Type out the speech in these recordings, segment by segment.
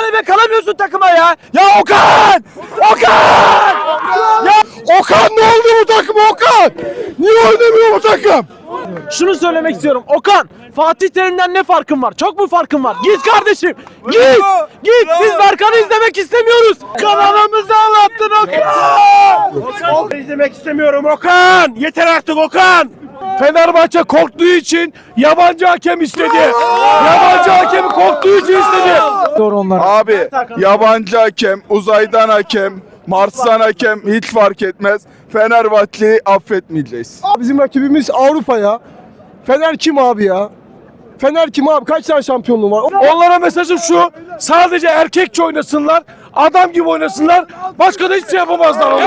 tane bek alamıyorsun takıma ya. Ya Okan! Okan! Ya Okan ne oldu bu takım Okan? Niye oynamıyor bu takım? şunu söylemek istiyorum. Okan, Fatih Terim'den ne farkın var? Çok mu farkın var? Git kardeşim. Git. Git. Biz Berkan'ı izlemek istemiyoruz. Kanalımızı anlattın Okan. Okan. izlemek istemiyorum Okan. Yeter artık Okan. Fenerbahçe korktuğu için yabancı hakem istedi. Yabancı hakemi korktuğu için istedi. Abi yabancı hakem, uzaydan hakem, Mars'tan hakem hiç fark etmez. Fenerbahçe'yi affetmeyeceğiz. Bizim rakibimiz Avrupa ya. Fener kim abi ya? Fener kim abi? Kaç tane şampiyonluğu var? Onlara mesajım şu. Sadece erkekçe oynasınlar. Adam gibi oynasınlar. Başka da hiçbir şey yapamazlar onlar.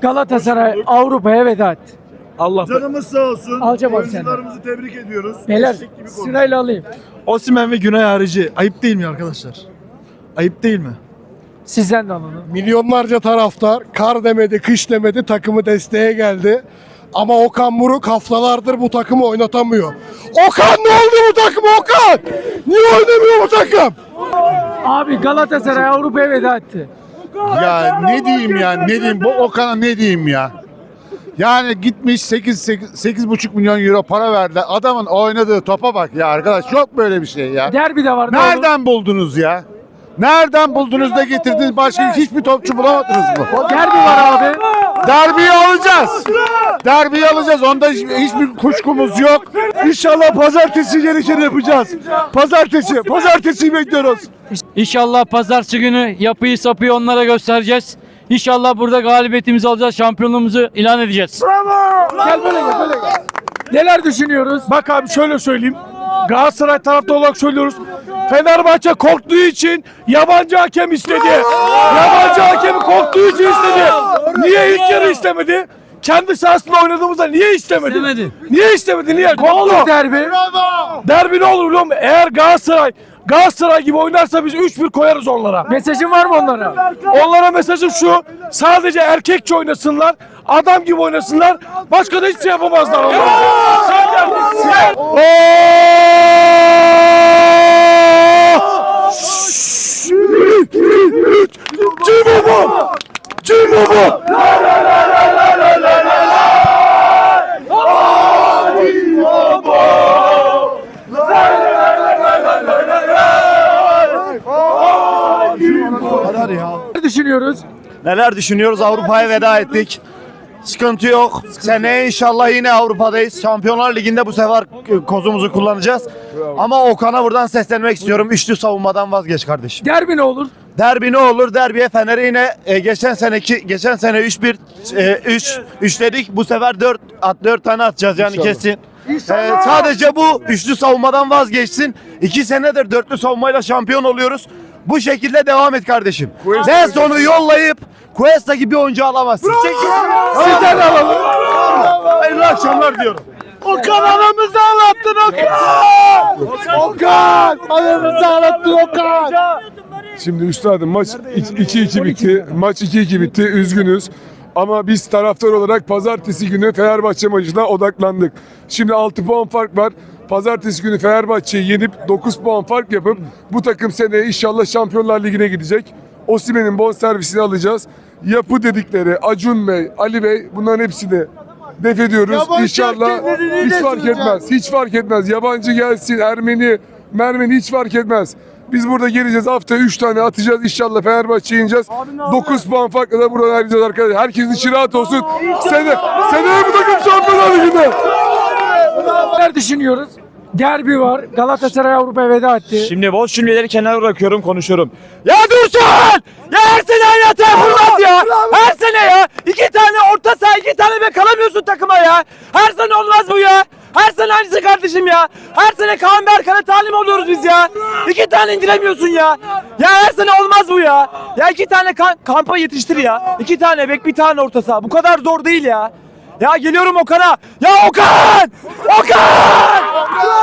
Galatasaray Avrupa'ya veda etti. Allah Canımız sağ olsun. Alacağım abi senden. Oyuncularımızı tebrik ediyoruz. Beyler Eşlik gibi sırayla alayım. Osimhen ve Günay harici. Ayıp değil mi arkadaşlar? Ayıp değil mi? Sizden de alalım. Milyonlarca taraftar kar demedi, kış demedi takımı desteğe geldi. Ama Okan Buruk haftalardır bu takımı oynatamıyor. Okan ne oldu bu takım Okan? Niye oynamıyor bu takım? Abi Galatasaray Avrupa'ya veda etti. Ya ne diyeyim ya ne diyeyim bu Okan'a ne diyeyim ya. Yani gitmiş 8 8 8,5 milyon euro para verdiler. Adamın oynadığı topa bak ya arkadaş yok böyle bir şey ya. Derbi de var. Nereden buldunuz ya? Nereden buldunuz da getirdiniz başka hiçbir topçu bulamadınız mı? Derbi var abi. Derbiyi alacağız. Derbiyi alacağız. Onda hiç- hiçbir kuşkumuz yok. İnşallah pazartesi gerekeni yapacağız. Pazartesi, pazartesi bekliyoruz. İnşallah pazartesi günü yapıyı sapıyı onlara göstereceğiz. İnşallah burada galibiyetimizi alacağız, şampiyonluğumuzu ilan edeceğiz. Gel böyle gel böyle gel. Neler düşünüyoruz? Bak abi şöyle söyleyeyim. Galatasaray taraftarı olarak söylüyoruz. Fenerbahçe korktuğu için yabancı hakem istedi. Yabancı hakemi korktuğu için istedi. Niye ilk yarı istemedi? Kendi sahasında oynadığımızda niye istemedi? İstemedi. Niye istemedi? Niye? Korktu. Derbi. Derbi ne olur biliyor musun? Eğer Galatasaray Galatasaray gibi oynarsa biz 3-1 koyarız onlara. Mesajın var mı onlara? Onlara mesajım şu. Sadece erkekçe oynasınlar. Adam gibi oynasınlar. Başka da hiçbir şey yapamazlar onlar. Kim bu? Kim bu? Ne düşünüyoruz? Neler düşünüyoruz? Avrupa'ya veda ettik. Sıkıntı yok. Seneye inşallah yine Avrupa'dayız. Şampiyonlar Ligi'nde bu sefer kozumuzu kullanacağız. Ama Okan'a buradan seslenmek istiyorum. Üçlü savunmadan vazgeç kardeşim. Derbi ne olur? Derbi ne olur? Derbiye Fener'e yine e, geçen seneki geçen sene 3-1 e, 3 3 dedik. Bu sefer 4 at 4 tane atacağız yani kesin. E, sadece bu üçlü savunmadan vazgeçsin. 2 senedir dörtlü savunmayla şampiyon oluyoruz. Bu şekilde devam et kardeşim. Ben sonu yollayıp Cuesta gibi oyuncu alamazsın. Sizden alalım. Hayırlı akşamlar diyorum. Okan anamızı ağlattın Okan! Okan! Anamızı ağlattın Okan! Şimdi üstadım maç 2-2 bitti. Maç 2-2 bitti. Üzgünüz. Ama biz taraftar olarak pazartesi günü Fenerbahçe maçına odaklandık. Şimdi 6 puan fark var. Pazartesi günü Fenerbahçe'yi yenip 9 puan fark yapıp bu takım seneye inşallah Şampiyonlar Ligi'ne gidecek. Osimhen'in bon servisini alacağız. Yapı dedikleri Acun Bey, Ali Bey bunların hepsini def ediyoruz. İnşallah hiç fark etmez. Hiç fark etmez. Yabancı gelsin, Ermeni, Mermeni hiç fark etmez. Biz burada geleceğiz hafta 3 tane atacağız inşallah Fenerbahçe'ye ineceğiz. 9 puan farkla da buradan ayrılacağız arkadaşlar. Herkesin içi rahat olsun. Sene, seneye bu takım Şampiyonlar Ligi'nde. Neler düşünüyoruz? Derbi var. Galatasaray Avrupa'ya veda etti. Şimdi boş cümleleri kenara bırakıyorum konuşuyorum. Ya Dursun! Ya her sene hayat yapılmaz ya! Her sene ya! İki tane orta saha iki tane bek alamıyorsun takıma ya! Her sene olmaz bu ya! Her sene aynısı kardeşim ya! Her sene Kaan Berkan'a talim oluyoruz biz ya! İki tane indiremiyorsun ya! Ya her sene olmaz bu ya! Ya iki tane kampa yetiştir ya! İki tane bek bir tane orta saha bu kadar zor değil ya! Ya geliyorum Okan'a. Ya Okan! Okan!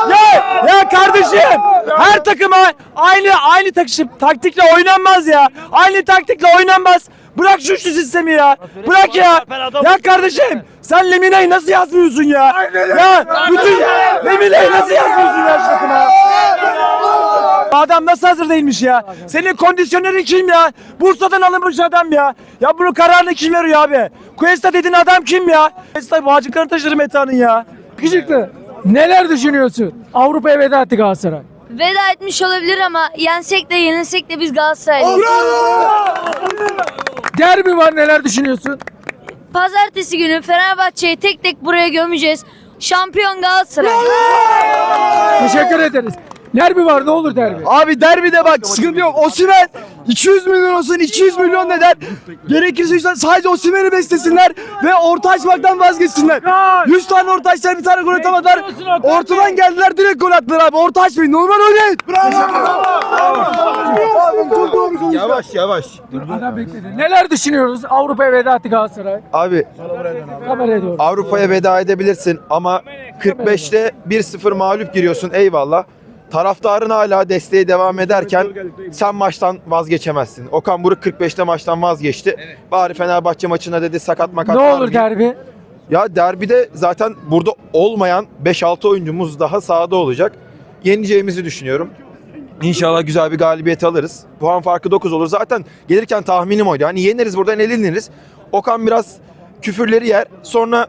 Ya ya kardeşim her takıma aynı aynı takışım taktikle oynanmaz ya. Aynı taktikle oynanmaz. Bırak şu şu sistemi ya. Bırak ya. Ya kardeşim sen Lemine'yi nasıl yazmıyorsun ya? Ya bütün Lemine'yi nasıl yazmıyorsun ya şu takıma? Adam nasıl hazır değilmiş ya? Senin kondisyonerin kim ya? Bursa'dan alınmış adam ya. Ya bunu kararını kim veriyor abi? Cuesta dediğin adam kim ya? Cuesta bağcıklarını taşır Meta'nın ya. Yakışıklı. Neler düşünüyorsun? Avrupa'ya veda etti Galatasaray. Veda etmiş olabilir ama yensek de yenilsek de biz Galatasaraylıyız. Derbi var neler düşünüyorsun? Pazartesi günü Fenerbahçe'yi tek tek buraya gömeceğiz. Şampiyon Galatasaray. Teşekkür ederiz. Derbi var ne olur derbi. Abi derbide bak sıkıntı yok. Osimhen 200 milyon olsun 200 milyon neden? Gerekirse işte sadece Osimhen'i beslesinler ve orta açmaktan vazgeçsinler. 100 tane orta açtılar bir tane gol atamadılar. Ortadan geldiler direkt gol attılar abi. Orta açmayın normal oynayın. Yavaş yavaş. Adam bekledi. Neler düşünüyoruz? Avrupa'ya veda etti Galatasaray. Abi Kameraya doğru. Avrupa'ya veda edebilirsin ama 45'te 1-0 mağlup giriyorsun eyvallah. Taraftarın hala desteğe devam ederken sen maçtan vazgeçemezsin. Okan Buruk 45'te maçtan vazgeçti. Bari Fenerbahçe maçına dedi sakat makat Ne var olur mı? derbi? Ya derbide zaten burada olmayan 5-6 oyuncumuz daha sahada olacak. Yeneceğimizi düşünüyorum. İnşallah güzel bir galibiyet alırız. Puan farkı 9 olur. Zaten gelirken tahminim oydu. Hani yeneriz buradan eleniriz. Okan biraz küfürleri yer. Sonra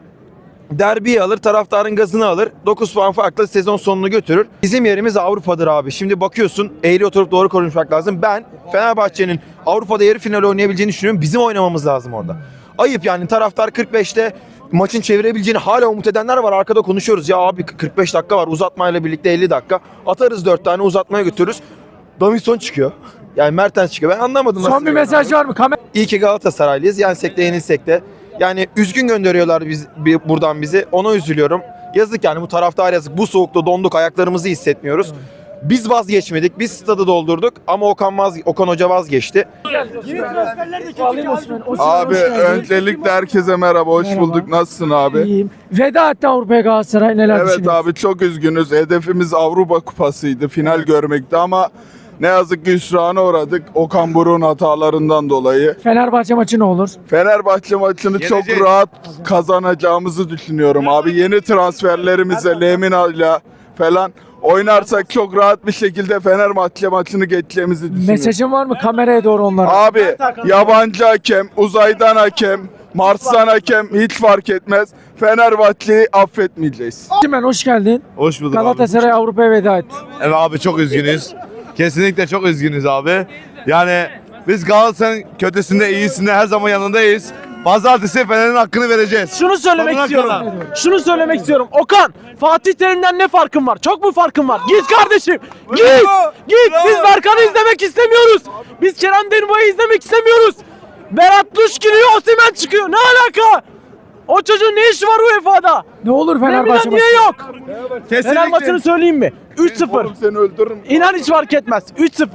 derbiyi alır, taraftarın gazını alır. 9 puan farkla sezon sonunu götürür. Bizim yerimiz Avrupa'dır abi. Şimdi bakıyorsun eğri oturup doğru konuşmak lazım. Ben Fenerbahçe'nin Avrupa'da yarı final oynayabileceğini düşünüyorum. Bizim oynamamız lazım orada. Ayıp yani taraftar 45'te maçın çevirebileceğini hala umut edenler var. Arkada konuşuyoruz. Ya abi 45 dakika var uzatmayla birlikte 50 dakika. Atarız 4 tane uzatmaya götürürüz. Davinson çıkıyor. Yani Mertens çıkıyor. Ben anlamadım. Son bir mesaj var mı? Kamera İyi ki Galatasaraylıyız. Yensek de yenilsek de. Yani üzgün gönderiyorlar biz bi- buradan bizi. Ona üzülüyorum. Yazık yani bu taraftar yazık. Bu soğukta donduk ayaklarımızı hissetmiyoruz. Biz vazgeçmedik. Biz stadı doldurduk ama Okan vaz Okan Hoca vazgeçti. alayım Osman. Osman Abi öncelikle herkese merhaba. Hoş Merhaba. bulduk. Nasılsın abi? İyiyim. Veda etti Avrupa'ya Galatasaray neler Evet abi çok üzgünüz. Hedefimiz Avrupa Kupası'ydı. Final görmekti ama ne yazık ki hüsrana uğradık. Okan Buruk'un hatalarından dolayı. Fenerbahçe maçı ne olur? Fenerbahçe maçını çok rahat kazanacağımızı düşünüyorum abi. Yeni transferlerimizle Lemina'yla falan oynarsak çok rahat bir şekilde Fenerbahçe maçını geçeceğimizi düşünüyorum. Mesajın var mı kameraya doğru onlara? Abi yabancı hakem, uzaydan hakem, Mars'tan hakem hiç fark etmez. Fenerbahçe'yi affetmeyeceğiz. Hemen hoş geldin. Hoş bulduk abi. Galatasaray Avrupa'ya veda etti. Evet abi çok üzgünüz. Kesinlikle çok üzgünüz abi. Yani biz Galatasaray'ın kötüsünde iyisinde her zaman yanındayız. Pazartesi Fener'in hakkını vereceğiz. Şunu söylemek Sonuna istiyorum. kadar. Şunu söylemek istiyorum. Okan, Fatih Terim'den ne farkın var? Çok mu farkın var? Git kardeşim. Git. Git. Biz Berkan'ı izlemek istemiyoruz. Biz Kerem Demirbağ'ı izlemek istemiyoruz. Berat Duş giriyor, Osimhen çıkıyor. Ne alaka? O çocuğun ne işi var UEFA'da? Ne olur Fenerbahçe Fenerbahçe niye maçı? yok? Fener maçını söyleyeyim mi? 3-0. Oğlum seni öldürürüm. İnan hiç fark etmez. 3-0.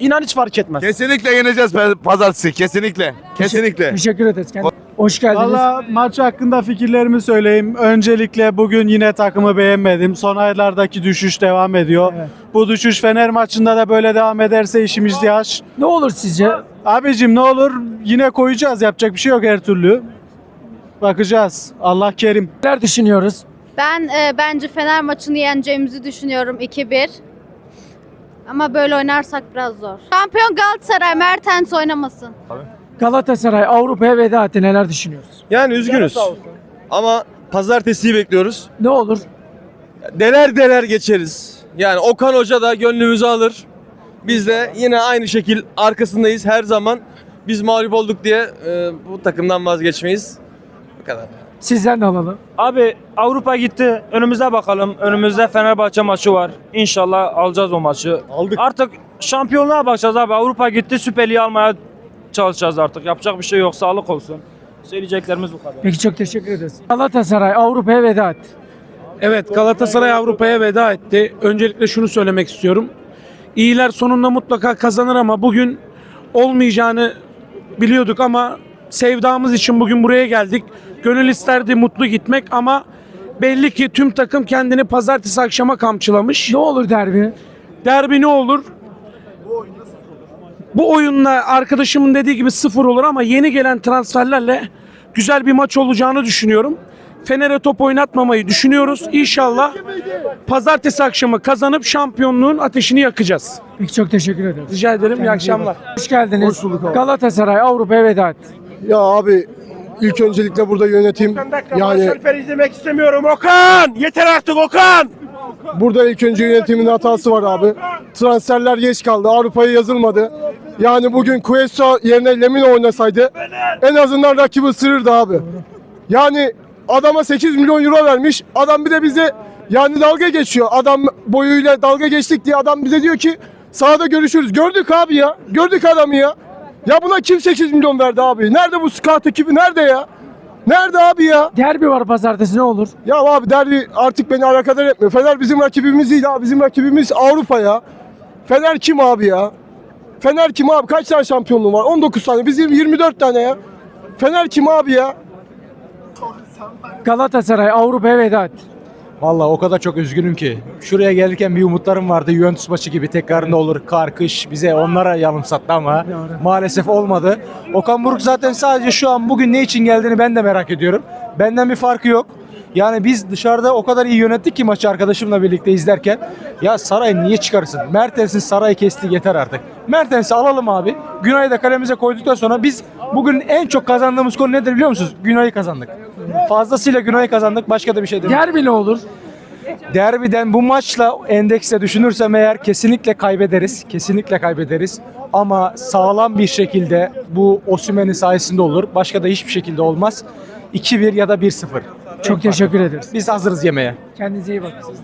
İnan hiç fark etmez. Kesinlikle yeneceğiz pe- pazartesi. Kesinlikle. Kesinlikle. Teşekkür ederiz. Hoş geldiniz. Valla maç hakkında fikirlerimi söyleyeyim. Öncelikle bugün yine takımı beğenmedim. Son aylardaki düşüş devam ediyor. Evet. Bu düşüş Fener maçında da böyle devam ederse işimiz yaş. Ne olur sizce? Abicim ne olur yine koyacağız. Yapacak bir şey yok her türlü. Bakacağız. Allah kerim. Neler düşünüyoruz? Ben e, bence Fener maçını yeneceğimizi düşünüyorum 2-1. Ama böyle oynarsak biraz zor. Şampiyon Galatasaray Mertens oynamasın. Galatasaray Avrupa'ya veda etti. Neler düşünüyoruz? Yani üzgünüz. Ama pazartesiyi bekliyoruz. Ne olur? Deler deler geçeriz. Yani Okan Hoca da gönlümüzü alır. Biz de yine aynı şekil arkasındayız her zaman. Biz mağlup olduk diye e, bu takımdan vazgeçmeyiz. Bu kadar. Sizden de alalım. Abi Avrupa gitti. Önümüze bakalım. Önümüzde Fenerbahçe maçı var. İnşallah alacağız o maçı. Aldık. Artık şampiyonluğa bakacağız abi. Avrupa gitti. Süper Lig'i almaya çalışacağız artık. Yapacak bir şey yok. Sağlık olsun. Söyleyeceklerimiz bu kadar. Peki çok teşekkür ederiz. Galatasaray Avrupa'ya veda etti. Evet Galatasaray Avrupa'ya veda etti. Öncelikle şunu söylemek istiyorum. İyiler sonunda mutlaka kazanır ama bugün olmayacağını biliyorduk ama sevdamız için bugün buraya geldik. Gönül isterdi mutlu gitmek ama belli ki tüm takım kendini pazartesi akşama kamçılamış. Ne olur derbi? Derbi ne olur? Bu oyunla arkadaşımın dediği gibi sıfır olur ama yeni gelen transferlerle güzel bir maç olacağını düşünüyorum. Fener'e top oynatmamayı düşünüyoruz. İnşallah pazartesi akşamı kazanıp şampiyonluğun ateşini yakacağız. Peki çok teşekkür ederim. Rica ederim. İyi akşamlar. Hoş geldiniz. Galatasaray Avrupa'ya veda etti. Ya abi ilk öncelikle burada yönetim yani izlemek istemiyorum Okan. Yeter artık Okan. burada ilk önce yönetimin hatası var abi. Transferler geç kaldı. Avrupa'ya yazılmadı. Yani bugün Cuesta yerine Lemina oynasaydı en azından rakibi ısırırdı abi. Yani adama 8 milyon euro vermiş. Adam bir de bize yani dalga geçiyor. Adam boyuyla dalga geçtik diye adam bize diyor ki sahada görüşürüz. Gördük abi ya. Gördük adamı ya. Ya buna kim 8 milyon verdi abi? Nerede bu scout ekibi? Nerede ya? Nerede abi ya? Derbi var pazartesi ne olur? Ya abi derbi artık beni alakadar etmiyor. Fener bizim rakibimiz değil abi. Bizim rakibimiz Avrupa ya. Fener kim abi ya? Fener kim abi? Kaç tane şampiyonluğu var? 19 tane. Bizim 24 tane ya. Fener kim abi ya? Galatasaray Avrupa'ya veda etti. Vallahi o kadar çok üzgünüm ki. Şuraya gelirken bir umutlarım vardı. Juventus maçı gibi tekrarında olur. Kar, kış bize onlara yanımsattı ama maalesef olmadı. Okan Buruk zaten sadece şu an bugün ne için geldiğini ben de merak ediyorum. Benden bir farkı yok. Yani biz dışarıda o kadar iyi yönettik ki maçı arkadaşımla birlikte izlerken. Ya Saray niye çıkarsın? Mertens'in Saray'ı kesti yeter artık. Mertens'i alalım abi. Günay'ı da kalemize koyduktan sonra biz bugün en çok kazandığımız konu nedir biliyor musunuz? Günay'ı kazandık. Fazlasıyla Günay'ı kazandık. Başka da bir şey değil. Derbi ne olur? Derbiden bu maçla endekse düşünürsem eğer kesinlikle kaybederiz. Kesinlikle kaybederiz. Ama sağlam bir şekilde bu Osimhen'in sayesinde olur. Başka da hiçbir şekilde olmaz. 2-1 ya da 1-0. Çok teşekkür ederiz. Biz hazırız yemeğe. Kendinize iyi bakın.